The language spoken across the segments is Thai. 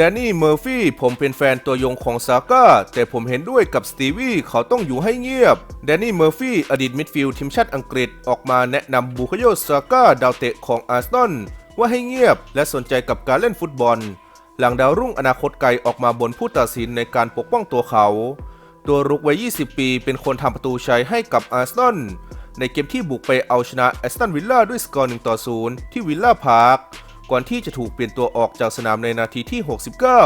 ดนนี่เมอร์ฟี่ผมเป็นแฟนตัวยงของซาก้าแต่ผมเห็นด้วยกับสตีวี่เขาต้องอยู่ให้เงียบแดนนี่เมอร์ฟี่อดีตมิดฟิลด์ทีมชาติอังกฤษออกมาแนะนำบูคโยซาก้าดาวเตะของอาร์เซนอลว่าให้เงียบและสนใจกับการเล่นฟุตบอล หลังดาวรุ่งอนาคตไกลออกมาบนผู้ตัดสินในการปกป้องตัวเขา ตัวรุกวัย 20 ปีเป็นคนทำประตูชัยให้กับอาร์เซนอลในเกมที่บุกไปเอาชนะแอสตันวิลล่าด้วยสกอร์1ต่อ0ที่วิลล่าพาร์ค ก่อนที่จะถูกเปลี่ยนตัวออกจากสนามในนาทีที่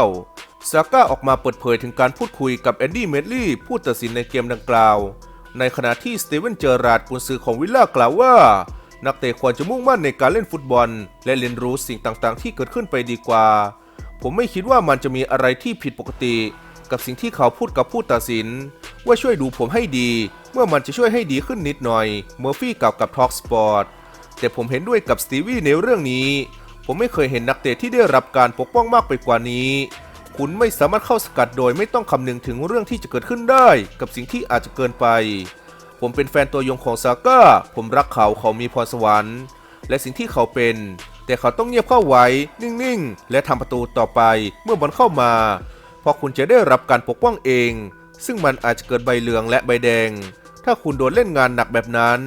69 ซาก้าออกมาเปิดเผยถึงการพูดคุยกับแอนดี้เมดลี่ผู้ตัดสินในเกมดังกล่าว ในขณะที่สเตเวนเจอราร์ดกุนซือของวิลล่ากล่าวว่า นักเตะควรจะมุ่งมั่นในการเล่นฟุตบอล และเรียนรู้สิ่งต่างๆ ที่เกิดขึ้นไปดีกว่า ผมไม่คิดว่ามันจะมีอะไรที่ผิดปกติ กับสิ่งที่เขาพูดกับผู้ตัดสิน ว่าช่วยดูผมให้ดี เมื่อมันจะช่วยให้ดีขึ้นนิดหน่อยเมอร์ฟี่กล่าวกับทอ l k สปอร์ตแต่ผมเห็นด้วยกับสตีวีในเรื่องนี้ ผมไม่เคยเห็นนักเตะที่ได้รับการปกป้องมากไปกว่านี้ คุณไม่สามารถเข้าสกัดโดยไม่ต้องคำนึงถึงเรื่องที่จะเกิดขึ้นได้ กับสิ่งที่อาจจะเกินไป ผมเป็นแฟนตัวยงของซาก้า ผมรักเขาเขามีพรสวรรค์ และสิ่งที่เขาเป็น แต่เขาต้องเงียบเข้าไว้ นิ่งๆ และทำประตูต่อไปเมื่อบอลเข้ามา เพราะคุณจะได้รับการปกป้องเอง ซึ่งมันอาจจะเกิดใบเหลืองและใบแดง ถ้าคุณโดนเล่นงานหนักแบบนั้น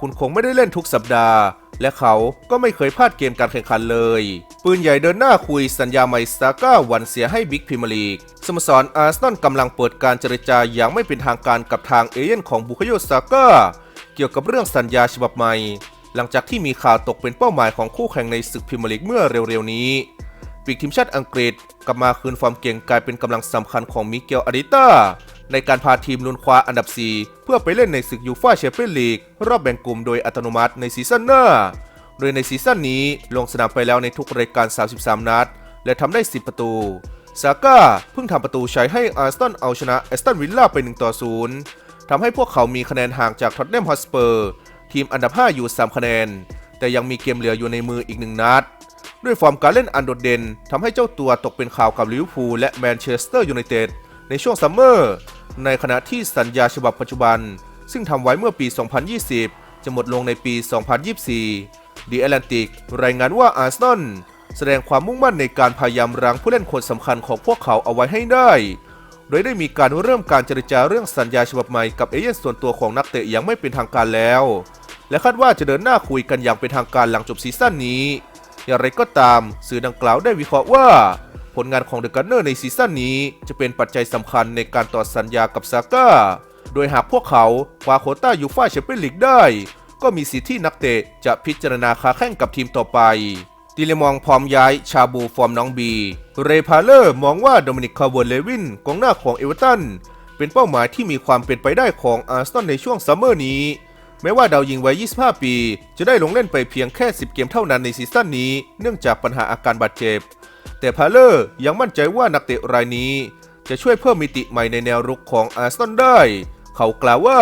คุณคงไม่ได้เล่นทุกสัปดาห์ และเขาก็ไม่เคยพลาดเกมการแข่งขันเลย ปืนใหญ่เดินหน้าคุยสัญญาใหม่สตาก้าวันเสียให้บิ๊กพรีเมียร์ลีก สโมสรอาร์เซนอลกำลังเปิดการเจรจาอย่างไม่เป็นทางการกับทางเอเย่นของบุคโยสตาก้าเกี่ยวกับเรื่องสัญญาฉบับใหม่ หลังจากที่มีข่าวตกเป็นเป้าหมายของคู่แข่งในศึกพรีเมียร์ลีกเมื่อเร็วๆนี้ปีกทีมชาติอังกฤษกลับมาคืนความเก่งกลายเป็นกำลังสำคัญของมิเกลอาริต้า ในการพาทีมลุนคว้าอันดับ 4 เพื่อไปเล่นในศึกยูฟ่าแชมเปี้ยนลีกรอบแบ่งกลุ่มโดยอัตโนมัติในซีซั่นหน้า โดยในซีซั่นนี้ลงสนามไปแล้วในทุกรายการ 33 นัด และทำได้ 10 ประตู ซาก้าเพิ่งทำประตูชัยให้อาร์เซนเอาชนะแอสตันวิลล่าไป 1 ต่อ 0ทำให้พวกเขามีคะแนนห่างจากท็อตแนมฮอสเปอร์ทีมอันดับ 5 อยู่ 3 คะแนน แต่ยังมีเกมเหลืออยู่ในมืออีกหนึ่งนัดด้วยฟอร์มการเล่นอันโดดเด่นทำให้เจ้าตัวตกเป็นข่าวกับลิเวอร์พูลและแมนเชสเตอร์ยูไนเต็ดในช่วงซัมเมอร์ ในขณะที่สัญญาฉบับปัจจุบัน ซึ่งทำไว้เมื่อปี 2020 จะหมดลงในปี 2024 The Atlantic รายงานว่าอาร์เซนอลแสดงความมุ่งมั่นในการพยายามรั้งผู้เล่นคนสำคัญของพวกเขาเอาไว้ให้ได้ โดยได้มีการเริ่มการเจรจาเรื่องสัญญาฉบับใหม่กับเอเย่นส่วนตัวของนักเตะอยังไม่เป็นทางการแล้ว และคาดว่าจะเดินหน้าคุยกันอย่างเป็นทางการหลังจบซีซั่นนี้ อย่างไรก็ตามสื่อดังกล่าวได้วิเคราะห์ว่า ผลงานของเดอะกันเนอร์ในซีซั่นนี้ จะเป็นปัจจัยสำคัญในการต่อสัญญากับซาก้า โดยหากพวกเขาคว้าโคต้ายูฟ่าแชมเปี้ยนลีกได้ ก็มีสิทธิ์ที่นักเตะจะพิจารณาค้าแข่งกับทีมต่อไปติเลมองพร้อมย้ายชาบูฟอร์มน้องบี เรพาเลอร์มองว่าโดมินิกคาร์เวอร์เลวินกองหน้าของเอเวอร์ตัน เป็นเป้าหมายที่มีความเป็นไปได้ของอาร์เซนในช่วงซัมเมอร์นี้ แม้ว่าดาวยิงวัย 25 ปี จะได้ลงเล่นไปเพียงแค่ 10 เกมเท่านั้นในซีซั่นนี้ เนื่องจากปัญหาอาการบาดเจ็บ แต่พาเลอร์ยังมั่นใจว่านักเตะรายนี้ จะช่วยเพิ่มมิติใหม่ในแนวรุกของอาร์เซนอลได้ เขากล่าวว่า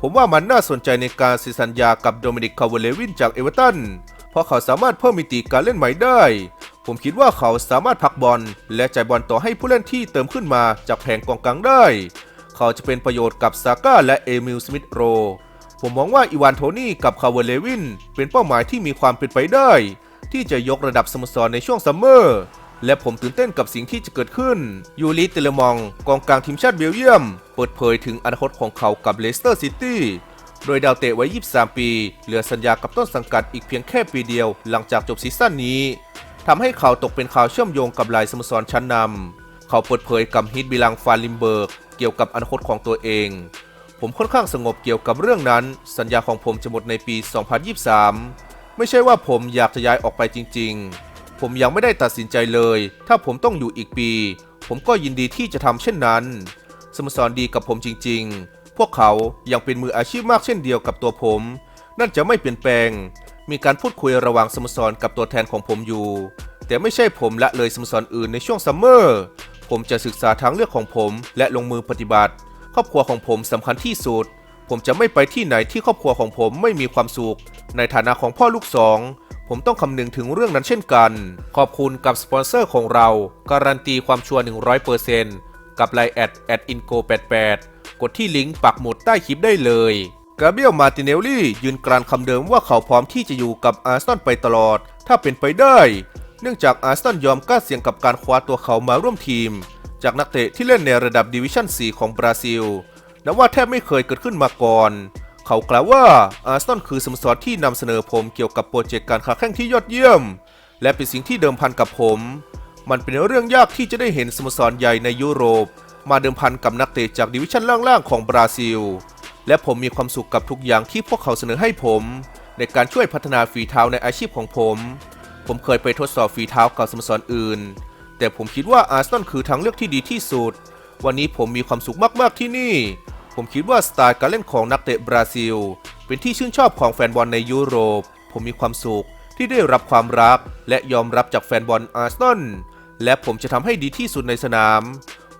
ผมว่ามันน่าสนใจในการเซ็นสัญญากับโดมินิกคาร์เวเลวินจากเอเวอร์ตันเพราะเขาสามารถเพิ่มมิติการเล่นใหม่ได้ ผมคิดว่าเขาสามารถพักบอล และจ่ายบอลต่อให้ผู้เล่นที่เติมขึ้นมาจากแผงกองกลางได้ เขาจะเป็นประโยชน์กับซาก้าและเอมิลสมิธโรผมมองว่าอีวานโทนี่กับคาร์เวเลวินเป็นเป้าหมายที่มีความเป็นไปได้ ที่จะยกระดับสโมสรในช่วงซัมเมอร์และผมตื่นเต้นกับสิ่งที่จะเกิดขึ้น ยูริเตเลมอง กองกลางทีมชาติเบลเยียม เปิดเผยถึงอนาคตของเขากับเลสเตอร์ซิตี้ โดยดาวเตะวัย23 ปี เหลือสัญญากับต้นสังกัดอีกเพียงแค่ปีเดียว หลังจากจบซีซั่นนี้ ทำให้เขาตกเป็นข่าวเชื่อมโยงกับหลายสโมสรชั้นนำ เขาเปิดเผยกับฮิตบิลังฟาลิมเบิร์ก เกี่ยวกับอนาคตของตัวเอง ผมค่อนข้างสงบเกี่ยวกับเรื่องนั้น สัญญาของผมจะหมดในปี 2023 ไม่ใช่ว่าผมอยากจะย้ายออกไปจริง ๆ ผมยังไม่ได้ตัดสินใจเลย ถ้าผมต้องอยู่อีกปี ผมก็ยินดีที่จะทำเช่นนั้น สโมสรดีกับผมจริง ๆ พวกเขายังเป็นมืออาชีพมากเช่นเดียวกับตัวผม นั่นจะไม่เปลี่ยนแปลง มีการพูดคุยระหว่างสโมสรกับตัวแทนของผมอยู่ แต่ไม่ใช่ผมละเลยสโมสรอื่นในช่วงซัมเมอร์ผมจะศึกษาทางเลือกของผมและลงมือปฏิบัติ ครอบครัวของผมสำคัญที่สุด ผมจะไม่ไปที่ไหนที่ครอบครัวของผมไม่มีความสุข ในฐานะของพ่อลูกสอง ผมต้องคำนึงถึงเรื่องนั้นเช่นกัน ขอบคุณกับสปอนเซอร์ของเรา การันตีความชัวร์100%กับไลน์แอดแอดอินโก88กดที่ลิงก์ปักหมุดใต้คลิปได้เลยกาเบียลมาติเนลลี่ยืนกรานคำเดิมว่าเขาพร้อมที่จะอยู่กับอาร์ซนอลไปตลอด ถ้าเป็นไปได้ เนื่องจากอาร์ซนอลยอมกล้าเสี่ยงกับการคว้าตัวเขามาร่วมทีม จากนักเตะที่เล่นในระดับดิวิชั่น 4 ของบราซิล นับว่าแทบไม่เคยเกิดขึ้นมาก่อน เขากล่าวว่าอาร์เซนอลคือสโมสรที่นำเสนอผมเกี่ยวกับโปรเจกต์การค้าแข่งที่ยอดเยี่ยม และเป็นสิ่งที่เดิมพันกับผม มันเป็นเรื่องยากที่จะได้เห็นสโมสรใหญ่ในยุโรป มาเดิมพันกับนักเตะจากดิวิชั่นล่างๆของบราซิล และผมมีความสุขกับทุกอย่างที่พวกเขาเสนอให้ผม ในการช่วยพัฒนาฝีเท้าในอาชีพของผม ผมเคยไปทดสอบฝีเท้ากับสโมสรอื่น แต่ผมคิดว่าอาร์เซนอลคือทางเลือกที่ดีที่สุด วันนี้ผมมีความสุขมากๆที่นี่ ผมคิดว่าสไตล์การเล่นของนักเตะบราซิล เป็นที่ชื่นชอบของแฟนบอลในยุโรป ผมมีความสุขที่ได้รับความรัก และยอมรับจากแฟนบอลอาร์เซนอลและผมจะทำให้ดีที่สุดในสนาม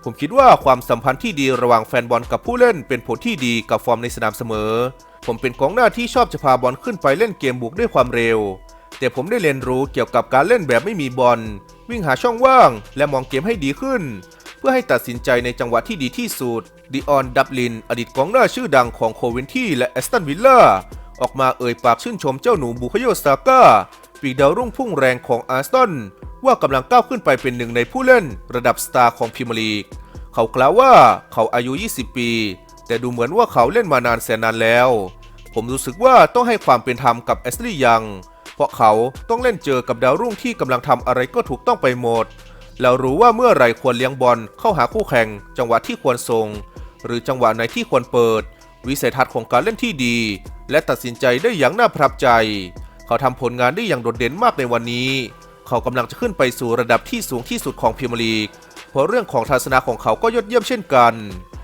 ผมคิดว่าความสัมพันธ์ที่ดีระหว่างแฟนบอลกับผู้เล่นเป็นผลที่ดีกับฟอร์มในสนามเสมอ ผมเป็นกองหน้าที่ชอบจะพาบอลขึ้นไปเล่นเกมบุกด้วยความเร็ว แต่ผมได้เรียนรู้เกี่ยวกับการเล่นแบบไม่มีบอลวิ่งหาช่องว่าง และมองเกมให้ดีขึ้น เพื่อให้ตัดสินใจในจังหวะที่ดีที่สุดดิออนดับลิน อดีตกองหน้าชื่อดังของโควินที่และแอสตันวิลล่าออกมาเอ่ยปากชื่นชมเจ้าหนูบุคโยซาก้าปีกดาวรุ่งพุ่งแรงของอาร์เซนว่ากำลังก้าวขึ้นไปเป็นหนึ่งในผู้เล่นระดับสตาร์ของพรีเมียร์ลีก เขากล่าวว่าเขาอายุ 20 ปี แต่ดูเหมือนว่าเขาเล่นมานานแสนนานแล้ว ผมรู้สึกว่าต้องให้ความเป็นธรรมกับแอสลีย์ยัง เพราะเขาต้องเล่นเจอกับดาวรุ่งที่กำลังทำอะไรก็ถูกต้องไปหมด เรารู้ว่าเมื่อไรควรเลี้ยงบอลเข้าหาคู่แข่ง จังหวะที่ควรส่ง หรือจังหวะไหนที่ควรเปิด วิสัยทัศน์ของการเล่นที่ดี และตัดสินใจได้อย่างน่าประทับใจ เขาทำผลงานได้อย่างโดดเด่นมากในวันนี้ เขากำลังจะขึ้นไปสู่ระดับที่สูงที่สุดของพรีเมียร์ลีกเพราะเรื่องของทัศนะของเขาก็ยอดเยี่ยมเช่นกัน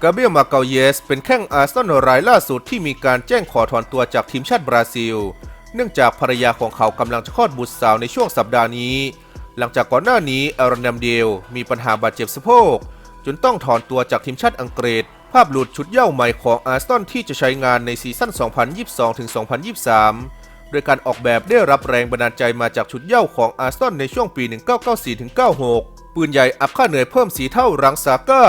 กาเบรียลมาเกาเยส เป็นแข้งอาร์เซนอลรายล่าสุดที่มีการแจ้งขอถอนตัวจากทีมชาติบราซิล เนื่องจากภรรยาของเขากำลังจะคลอดบุตรสาวในช่วงสัปดาห์นี้ หลังจากก่อนหน้านี้เอรอนแนมเดลมีปัญหาบาดเจ็บสะโพก จนต้องถอนตัวจากทีมชาติอังกฤษ ภาพหลุดชุดเย้าใหม่ของอาร์เซนที่จะใช้งานในซีซั่น 2022-2023 โดยการออกแบบได้รับแรงบันดาลใจมาจากชุดเย้าของอาร์เซนในช่วงปี 1994-96 ปืนใหญ่อัพค่าเหนื่อยเพิ่มสีเท่ารังซาก้า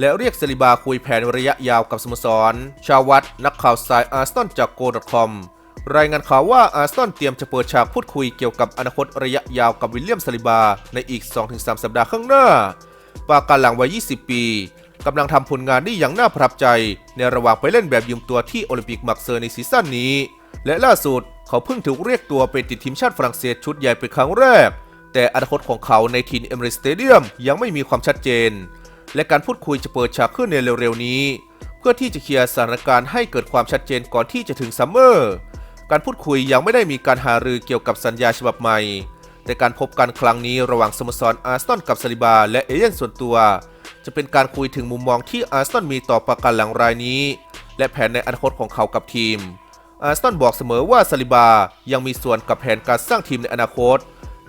และเรียกซาลิบาคุยแผนระยะยาวกับสโมสร ชาววัดนักข่าวสายอาร์เซนจากโกดคอม รายงานข่าวว่าอาร์ซอลเตรียมจะเปิดฉากพูดคุยเกี่ยวกับอนาคตระยะยาวกับวิลเลียมซาลิบา ในอีก 2-3 สัปดาห์ข้างหน้า ปาการหลังวัย 20 ปีกำลังทำผลงานได้อย่างน่าประทับใจ ในระหว่างไปเล่นแบบยืมตัวที่โอลิมปิกมักเซอร์ในซีซั่นนี้ และล่าสุดเขาเพิ่งถูกเรียกตัวไปติดทีมชาติฝรั่งเศสชุดใหญ่เป็นครั้งแรก แต่อนาคตของเขาในทีมเอเมริสเตเดียมยังไม่มีความชัดเจน และการพูดคุยจะเปิดฉากขึ้นในเร็วๆนี้ เพื่อที่จะเคลียร์สถานการณ์ให้เกิดความชัดเจนก่อนที่จะถึงซัมเมอร์ การพูดคุยยังไม่ได้มีการหารือเกี่ยวกับสัญญาฉบับใหม่ แต่การพบกันครั้งนี้ระหว่างสโมสรอาร์เซนกับซาลิบา และเอเย่นส่วนตัว จะเป็นการคุยถึงมุมมองที่อาร์เซนมีต่อประกันหลังรายนี้ และแผนในอนาคตของเขากับทีม อาร์เซนบอกเสมอว่าซาลิบายังมีส่วนกับแผนการสร้างทีมในอนาคต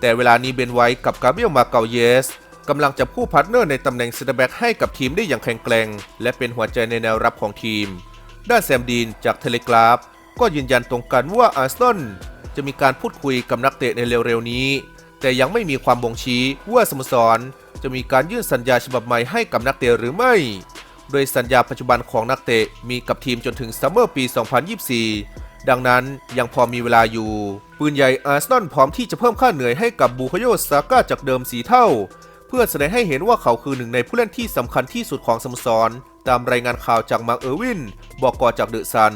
แต่เวลานี้เบนไว้กับกาเบรียลมาเกาเยสกำลังจะผู้พาร์ทเนอร์ในตำแหน่งเซนเตอร์แบ็กให้กับทีมได้อย่างแข็งแกร่ง และเป็นหัวใจในแนวรับของทีม ด้านแซมดีนจากเทเลกราฟ ก็ยืนยันตรงกันว่าอาร์เซนอลจะมีการพูดคุยกับนักเตะในเร็วๆนี้ แต่ยังไม่มีความบ่งชี้ว่าสโมสร จะมีการยื่นสัญญาฉบับใหม่ให้กับนักเตะหรือไม่ โดยสัญญาปัจจุบันของนักเตะมีกับทีมจนถึงซัมเมอร์ปี 2024 ดังนั้นยังพอมีเวลาอยู่ ปืนใหญ่อาร์เซนอลพร้อมที่จะเพิ่มค่าเหนื่อยให้กับบูคโยซาก้าจากเดิมสีเท่า เพื่อแสดงให้เห็นว่าเขาคือหนึ่งในผู้เล่นที่สำคัญที่สุดของสโมสร ตามรายงานข่าวจากมาร์เออร์วิน บอกกอจากเดอะซัน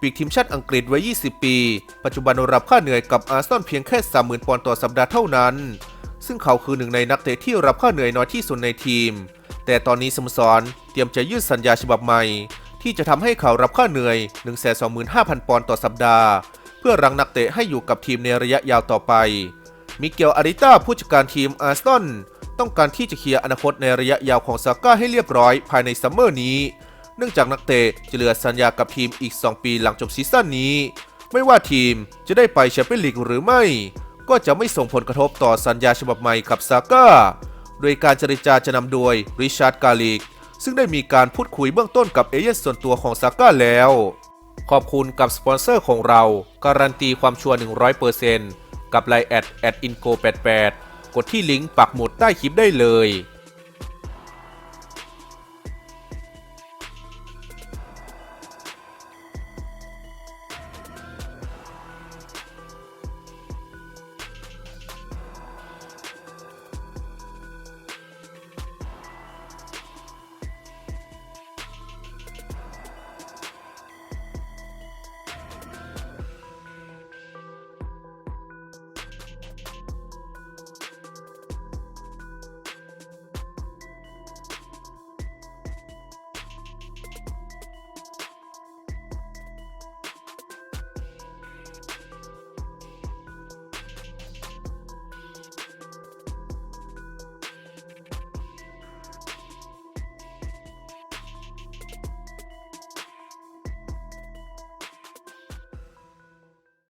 ปีกทีมชาติอังกฤษวัย 20 ปี ปัจจุบันรับค่าเหนื่อยกับอาร์ซนอลเพียงแค่ 30,000 ปอนด์ต่อสัปดาห์เท่านั้น ซึ่งเขาคือหนึ่งในนักเตะที่รับค่าเหนื่อยน้อยที่สุดในทีม แต่ตอนนี้สโมสรเตรียมจะยืดสัญญาฉบับใหม่ ที่จะทำให้เขารับค่าเหนื่อย 125,000 ปอนด์ต่อสัปดาห์ เพื่อรังนักเตะให้อยู่กับทีมในระยะยาวต่อไป มิเกลอาริต้าผู้จัดการทีมอาร์ซนอลต้องการที่จะเคลียร์อนาคตในระยะยาวของซาก้าให้เรียบร้อยภายในซัมเมอร์นี้ เนื่องจากนักเตะจะเหลือสัญญากับทีมอีก 2 ปีหลังจบซีซั่นนี้ ไม่ว่าทีมจะได้ไปแชมเปี้ยนลีกหรือไม่ ก็จะไม่ส่งผลกระทบต่อสัญญาฉบับใหม่กับซาก้า โดยการเจรจาจะนำโดยริชาร์ดกาลิก ซึ่งได้มีการพูดคุยเบื้องต้นกับเอเย่นส่วนตัวของซาก้าแล้ว ขอบคุณกับสปอนเซอร์ของเรา การันตีความชัวร์100%กับไลน์แอดแอดอินโก88กดที่ลิงก์ปักหมุดใต้คลิปได้เลย